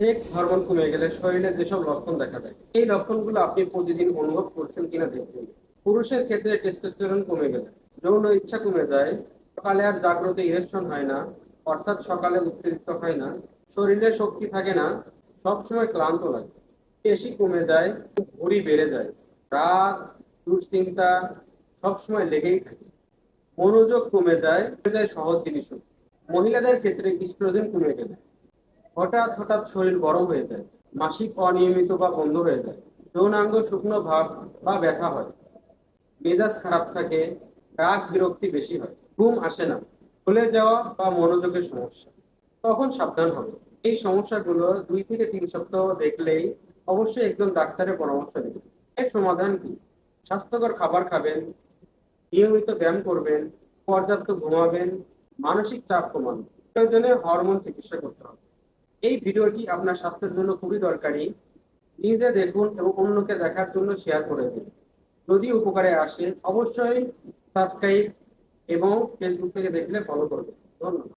Sex hormone কমে গেলে শরীরে যেসব লক্ষণ দেখা দেয়, এই লক্ষণগুলো আপনি প্রতিদিন অনুভব করছেন কিনা দেখবেন পুরুষের ক্ষেত্রে টেস্টোস্টেরন কমে গেলে, যৌন ইচ্ছা কমে যায়, সকালে আর জাগ্রত ইরেকশন হয় না, অর্থাৎ সকালে উত্তেজিত হয় না, শরীরে শক্তি থাকে না, সবসময় ক্লান্ত লাগে। পেশি কমে যায়, ভরি বেড়ে যায়, রাগ, দুশ্চিন্তা সবসময় লেগেই থাকে। মনোযোগ কমে যায় যায় সহজ জিনিসও। মহিলাদের ক্ষেত্রে ইস্ট্রোজেন কমে গেলে হঠাৎ হঠাৎ শরীর গরম হয়ে যায়, মাসিক অনিয়মিত বা বন্ধ হয়ে যায়, যৌনাঙ্গ শুকনো ভাব বা ব্যথা হয়। মেজাজ খারাপ থাকে, রাগ, বিরক্তি বেশি হয়, ঘুম আসে না ভুলে যাওয়া বা মনোযোগের সমস্যা। তখন সাবধান হবে। এই সমস্যাগুলো দুই থেকে তিন সপ্তাহ দেখলেই অবশ্যই একজন ডাক্তারের পরামর্শ নেবেন। এর সমাধান কি? স্বাস্থ্যকর খাবার খাবেন, নিয়মিত ব্যায়াম করবেন, পর্যাপ্ত ঘুমাবেন, মানসিক চাপ কমানো প্রয়োজনে হরমোন চিকিৎসা করতে হবে। এই ভিডিওটি আপনার স্বাস্থ্যের জন্য খুবই দরকারি। নিজে দেখুন এবং অন্যকে দেখার জন্য শেয়ার করে দিন। যদি উপকারে আসে, অবশ্যই সাবস্ক্রাইব এবং ফেসবুক থেকে দেখলে ফলো করবেন। ধন্যবাদ।